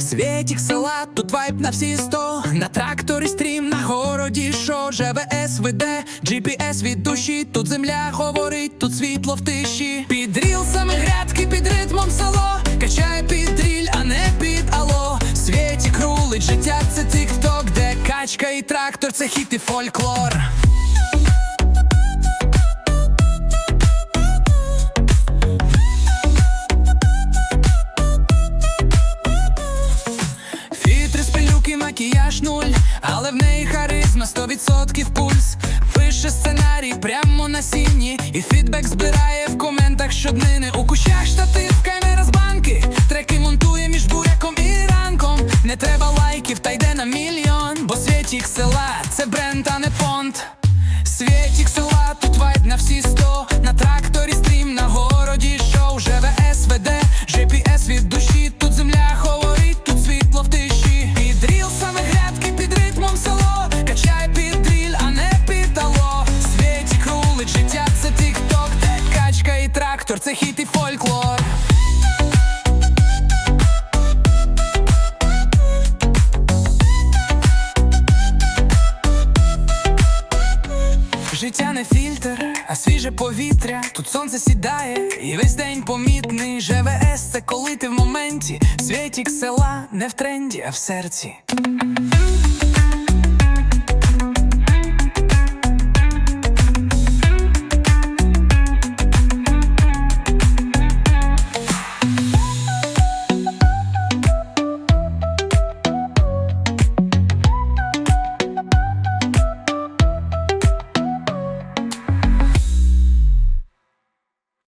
Світік села, тут вайб на всі сто. На тракторі стрім, на городі шо? Живе СВД, GPS від душі. Тут земля говорить, тут світло в тиші. Під рілсами грядки, під ритмом село Качає під дріль, а не під ало. Світік рулить, життя це тік-ток Де качка і трактор, це хіт і фольклор макіяж нуль, але в неї харизма 100% пульс. Пише сценарій прямо на сіні, і фідбек збирає в коментах щоднини. У кущах штатив, камера з банки, треки монтує між буряком і ранком. Не треба лайків, та йде на мільйон, бо світік села це бренд, а не понт. І це хіт і фольклор Життя не фільтр, а свіже повітря. Тут сонце сідає, і весь день помітний. ЖВС це коли ти в моменті. Світік села не в тренді, а в серці.